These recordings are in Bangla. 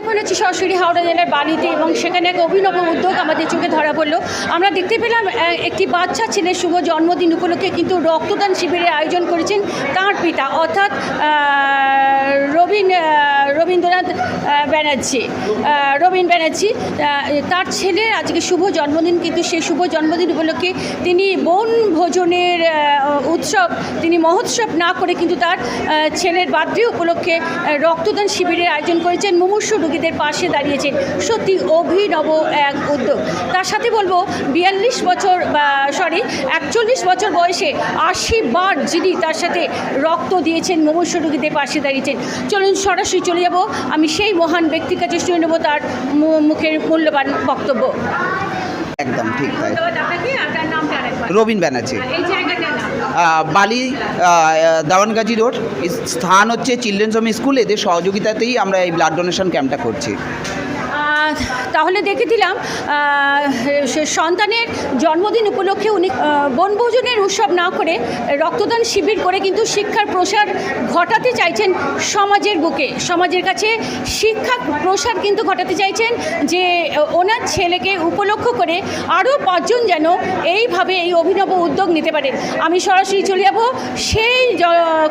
এখন আছি সরাসরি হাওড়া জেলার বালিতে এবং সেখানে এক অভিনব উদ্যোগ আমাদের চোখে ধরা পড়ল। আমরা দেখতে পেলাম একটি বাচ্চা ছেলের শুভ জন্মদিন উপলক্ষে কিন্তু রক্তদান শিবিরের আয়োজন করেছেন তার পিতা। অর্থাৎ রবীন রবীন্দ্রনাথ ব্যানার্জি। রবীন ব্যানার্জি তার ছেলের আজকে শুভ জন্মদিন, কিন্তু সেই শুভ জন্মদিন উপলক্ষে তিনি বন ভোজনের উৎসব, তিনি মহোৎসব না করে কিন্তু তার ছেলের বার্থডে উপলক্ষে রক্তদান শিবিরের আয়োজন করেছেন। মুমূর্ষু রোগীদের পাশে দাঁড়িয়েছেন। সত্যি অভিনব এক উদ্যোগ। তার সাথে বলব, বিয়াল্লিশ বছর সরি একচল্লিশ বছর বয়সে আশি বার যিনি তার সাথে রক্ত দিয়েছেন, মুমূর্ষু রোগীদের পাশে দাঁড়িয়েছেন। চলুন সরাসরি চলে যাব। আমি সেই মহান ব্যক্তির কাছে শুনে নেব তার মুখের মূল্যবান বক্তব্য। একদম ঠিক তাই। রবিন ব্যানার্জি। বালি দাওয়ানগাজি রোড। স্থান হচ্ছে চিলড্রেন্স হোম স্কুল। এদের সহযোগিতাতেই আমরা এই ব্লাড ডোনেশন ক্যাম্পটা করছি। তাহলে দেখে দিলাম সন্তানের জন্মদিন উপলক্ষে উনি বনভোজনের উৎসব না করে রক্তদান শিবির করে কিন্তু শিক্ষার প্রসার ঘটাতে চাইছেন সমাজের বুকে। সমাজের কাছে শিক্ষা প্রসার কিন্তু ঘটাতে চাইছেন যে, ওনার ছেলেকে উপলক্ষ করে আরও পাঁচজন যেন এইভাবে এই অভিনব উদ্যোগ নিতে পারেন আমি সরাসরি চলে যাব। সেই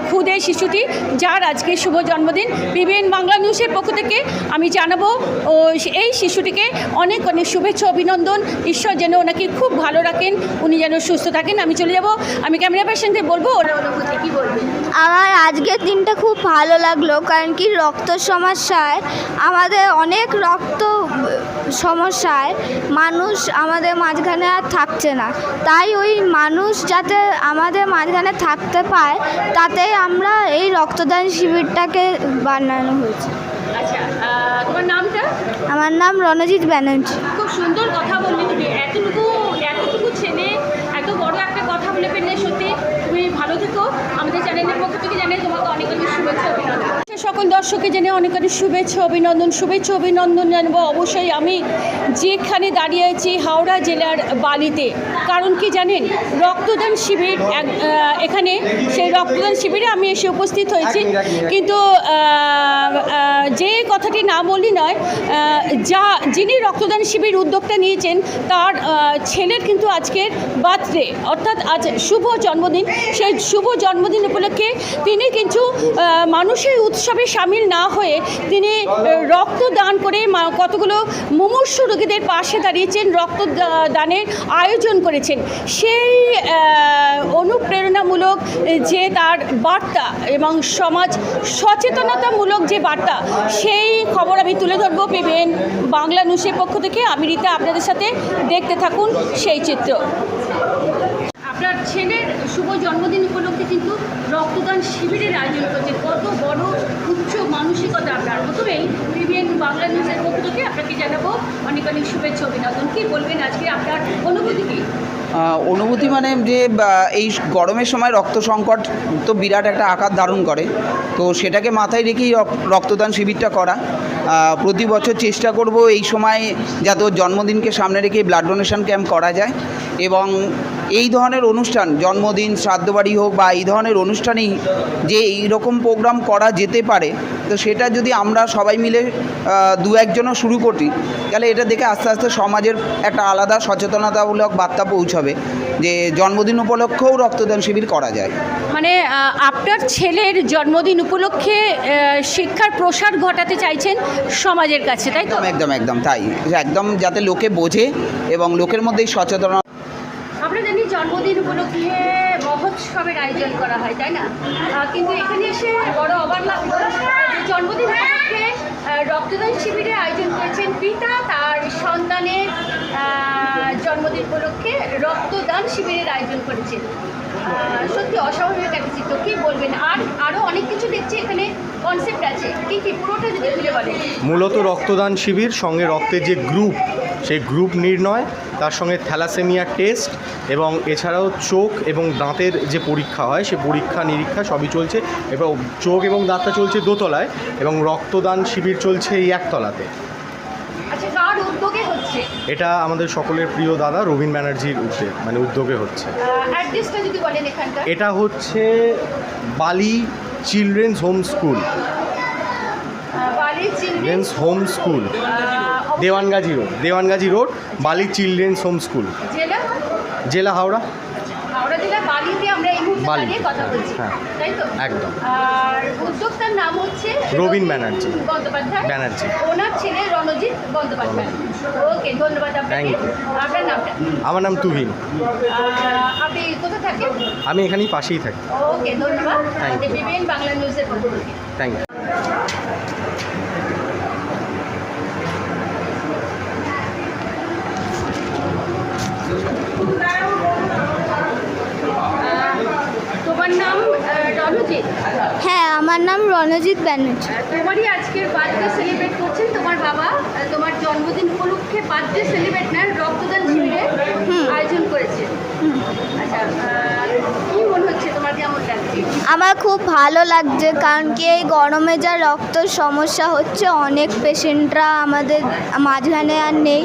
ক্ষুদে শিশুটি, যার আজকে শুভ জন্মদিন। বিবিএন বাংলা নিউজের পক্ষ থেকে আমি জানাব, ও এই শিশুটিকে অনেক অনেক শুভেচ্ছা, অভিনন্দন। ঈশ্বর যেন ওনাকে খুব ভালো রাখেন, উনি যেন সুস্থ থাকেন। আমি চলে যাব, আমি ক্যামেরা পার্সনকে বলব, ওরা অনুভূতি কী বলবে? আমার আজকের দিনটা খুব ভালো লাগল, কারণ কি রক্ত সমস্যায়, আমাদের অনেক রক্ত সমস্যায়, মানুষ আমাদের মাঝখানে আর থাকছে না। তাই ওই মানুষ যাতে আমাদের মাঝখানে থাকতে পায় তাতেই আমরা এই রক্তদান শিবিরটাকে বানানো হয়েছে। আচ্ছা তোমার নামটা? আমার নাম রণজিৎ ব্যানার্জি। খুব সুন্দর কথা বললে তুমি। এতটুকু এতটুকু ছেলে এত বড় একটা কথা বলে পেলে সত্যি তুমি ভালো থেকো। আমাদের চ্যানেলের পক্ষ থেকে জানাই তোমাকে অনেক অনেক শুভেচ্ছা। সকল দর্শককে জেনে অনেক অনেক শুভেচ্ছা, অভিনন্দন। শুভেচ্ছা, অভিনন্দন জানাব অবশ্যই আমি যেখানে দাঁড়িয়ে আছি হাওড়া জেলার বালিতে। কারণ কি জানেন, রক্তদান শিবির এখানে সেই রক্তদান শিবিরে আমি এসে উপস্থিত হয়েছি। কিন্তু যে কথাটি না বললি নয় যা, যিনি রক্তদান শিবির উদ্যোগটা নিয়েছেন, তার ছেলের কিন্তু আজকের বার্থডে, অর্থাৎ আজ শুভ জন্মদিন। সেই শুভ জন্মদিন উপলক্ষে তিনি কিন্তু মানুষের মানুষের উৎসবে সামিল না হয়ে তিনি আহ, রক্ত দান করে কতগুলো মুমূর্ষু রোগীদের পাশে দাঁড়িয়েছেন রক্ত দানের আয়োজন করেছেন। সেই অনুপ্রেরণামূলক যে তার বার্তা এবং সমাজ সচেতনতামূলক যে বার্তা সেই খবর আমি তুলে ধরবো পেবেন বাংলা নিউজের পক্ষ থেকে। আমি রীতা আপনাদের সাথে দেখতে থাকুন সেই চিত্র। আপনার ছেলের শুভ জন্মদিন উপলক্ষে কিন্তু রক্তদান শিবিরের আয়োজন করছে। কত বড় উচ্চ মানসিকতা আপনার। প্রথমেই বিবিএন বাংলা নিউজের পক্ষ থেকে আপনাকে জানাব অনেক অনেক শুভেচ্ছা, অভিনন্দন। কি বলবেন আজকে আপনার অনুভূতি কী? অনুভূতি মানে যে এই গরমের সময় রক্ত সংকট তো বিরাট একটা আকার ধারণ করে। তো সেটাকে মাথায় রেখেই রক- রক্তদান শিবিরটা করা। প্রতি বছর চেষ্টা করব এই সময় যাতে জন্মদিনকে সামনে রেখে ব্লাড ডোনেশন ক্যাম্প করা যায়। এবং এই ধরনের অনুষ্ঠান জন্মদিন শ্রাদ্ধবাড়ি হোক বা এই ধরনের অনুষ্ঠানেই যে এই রকম প্রোগ্রাম করা যেতে পারে তো সেটা যদি আমরা সবাই মিলে দু একজনও শুরু করি তাহলে এটা দেখে আস্তে আস্তে সমাজের একটা আলাদা সচেতনতামূলক বার্তা পৌঁছাবে যে জন্মদিন উপলক্ষেও রক্তদান শিবির করা যায়। মানে আপনার ছেলের জন্মদিন উপলক্ষে শিক্ষার প্রসার ঘটাতে চাইছেন সমাজের কাছে তাই তো? একদম একদম তাই। একদম যাতে লোকে বোঝে এবং লোকের মধ্যেই সচেতন আমরা জানি জন্মদিন উপলক্ষে মহোৎসবের আয়োজন করা হয়, তাই না? কিন্তু এখানে এসে বড় অবাক লাগল জন্মদিন উপলক্ষে রক্তদান শিবিরের আয়োজন করেছেন পিতা, তার সন্তানের জন্মদিন উপলক্ষে রক্তদান শিবিরের আয়োজন করেছেন। সত্যি অস্বাভাবিক একটা চিত্র, কী বলবেন? আর আরও অনেক কিছু দেখছি, এখানে কনসেপ্ট আছে। কি কি? পুরোটা যদি খুলে বলেন। মূলত রক্তদান শিবির, সঙ্গে রক্তের যে গ্রুপ সেই গ্রুপ নির্ণয় তার সঙ্গে থ্যালাসেমিয়া টেস্ট এবং এছাড়াও চোখ এবং দাঁতের যে পরীক্ষা হয় সে পরীক্ষা নিরীক্ষা সবই চলছে। এবং চোখ এবং দাঁতটা চলছে দোতলায় এবং রক্তদান শিবির চলছে এই একতলাতে। আচ্ছা এটা আমাদের সকলের প্রিয় দাদা রবীন ব্যানার্জির উদ্যোগ মানে উদ্যোগে হচ্ছে। এটা হচ্ছে Bally children's home school. Children's home school Dewanghazi road Dewanghazi road Bally children's home school. জেলা? হাওড়া? হ্যাঁ। তাই তো? একদম। আর উদ্যোক্তার নাম হচ্ছে রবীন ব্যানার্জি। ব্যানার্জি। ওনার ছেলে রণজিৎ বন্দ্যোপাধ্যায়। ওকে ধন্যবাদ আপনাকে। আপনার নামটা? আমার নাম তুহিন। আপনি কোথায় থাকেন? আমি এখানেই পাশেই থাকি। ওকে ধন্যবাদ। বাংলা নিউজের থ্যাংক ইউ তোমার নাম আহ, রণজিৎ হ্যাঁ আমার নাম রণজিৎ ব্যানার্জি। তোমারই আজকের বার্থডে সেলিব্রেট করছেন তোমার বাবা তোমার জন্মদিন উপলক্ষে বার্থডে সেলিব্রেট না রক্তদান শিবিরের আয়োজন করেছে। আচ্ছা কি মনে হচ্ছে তোমার কেমন লাগছে? আমার খুব ভালো লাগছে কারণ কি এই গরমে যা রক্ত সমস্যা হচ্ছে অনেক পেশেন্টরা আমাদের মাঝখানে আর নেই।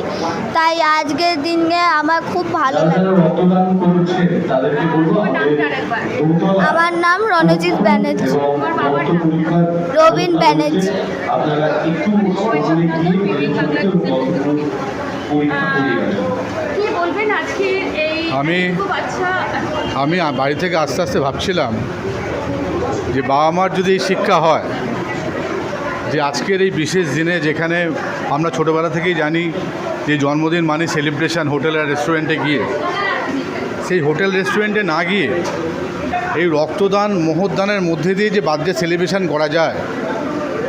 তাই আজকের দিনে আমার খুব ভালো যারা লাগে যারা রক্তদান করছে তাদেরকে বলব তোমার আমাদের নামটা আরেকবার। বহুতল আমার নাম রণজিৎ ব্যানার্জি। রবীন ব্যানার্জি। আমি- আচ্ছা? আমি বাড়ি থেকে আস্তে আস্তে ভাবছিলাম যে বাবা মার যদি এই শিক্ষা হয় যে আজকের এই বিশেষ দিনে যেখানে আমরা ছোটোবেলা থেকেই জানি যে জন্মদিন মানে সেলিব্রেশন হোটেল আর রেস্টুরেন্টে গিয়ে। সেই হোটেল রেস্টুরেন্টে না গিয়ে এই রক্তদান মহদানের মধ্যে দিয়ে যে বার্থডে সেলিব্রেশন করা যায়,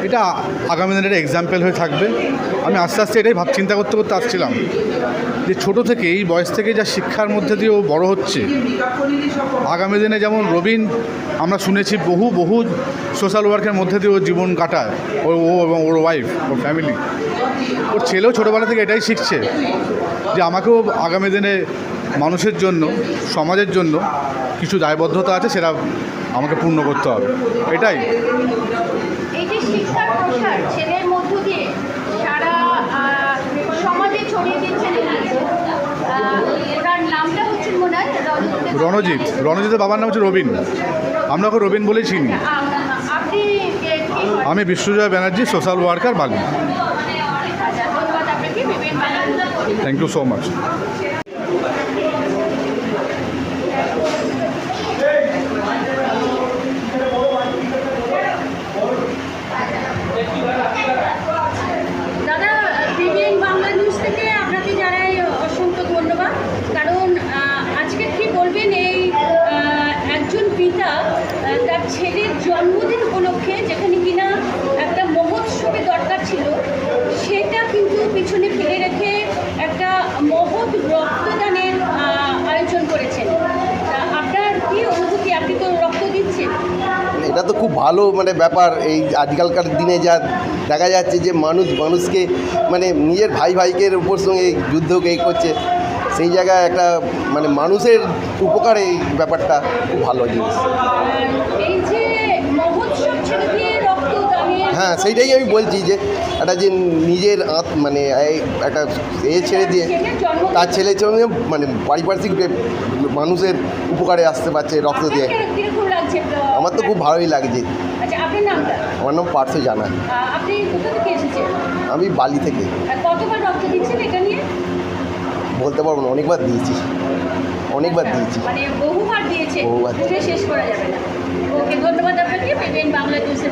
এটা আগামী দিনের এক্সাম্পল হয়ে থাকবে। আমি আস্তে আস্তে এটাই ভাব, চিন্তা করতে করতে আসছিলাম যে ছোটো থেকে এই বয়স থেকে যা শিক্ষার মধ্যে দিয়ে ও বড় হচ্ছে, আগামী দিনে যেমন রবিন, আমরা শুনেছি বহু বহু সোশ্যাল ওয়ার্কের মধ্যে দিয়ে ও জীবন কাটায়, ও ও এবং ওর ওয়াইফ ওর ফ্যামিলি ওর ছেলেও ছোটোবেলা থেকে এটাই শিখছে যে আমাকেও আগামী দিনে মানুষের জন্য সমাজের জন্য কিছু দায়বদ্ধতা আছে সেটা আমাকে পূর্ণ করতে হবে। এটাই। রণজিৎ। রণজিতের বাবার নাম হচ্ছে রবিন। আমরা ওকে রবিন বলেই চিনি? আমি Biswajoy Banerjee social worker Bangla thank you so much জন্মদিন উপলক্ষে যেখানে কিনা একটা মহোৎসবে দরকার ছিল সেটা কিন্তু পিছনে ফেলে রেখে একটা মহৎ রক্তদানের আয়োজন করেছেন। আপনার কি অনুভূতি? আপনি তো রক্ত দিচ্ছেন। এটা তো খুব ভালো মানে ব্যাপার। এই আজকালকার দিনে যা দেখা যাচ্ছে যে মানুষ মানুষকে মানে নিজের ভাই ভাইকের উপর সঙ্গে যুদ্ধকে এই করছে সেই জায়গায় একটা মানে মানুষের উপকারে এই ব্যাপারটা খুব ভালো জিনিস এই যে মহোৎসব ছেড়ে দিয়ে রক্তদানের হ্যাঁ সেইটাই আমি বলছি যে একটা যে নিজের আঁত মানে একটা এ ছেড়ে দিয়ে তার ছেলে জন্য মানে পারিপার্শ্বিক মানুষের উপকারে আসতে পারছে রক্ত দিয়ে। আমার তো খুব ভালোই লাগছে। আচ্ছা আমার নাম পার্থ জানা। আমি বালি থেকে। বলতে পারব না অনেকবার দিয়েছি। অনেকবার দিয়েছি। মানে বহুবার দিয়েছে বহুবার। শেষ করা যাবে না। ওকে ধন্যবাদ আপনাকে। বাংলা নিউজের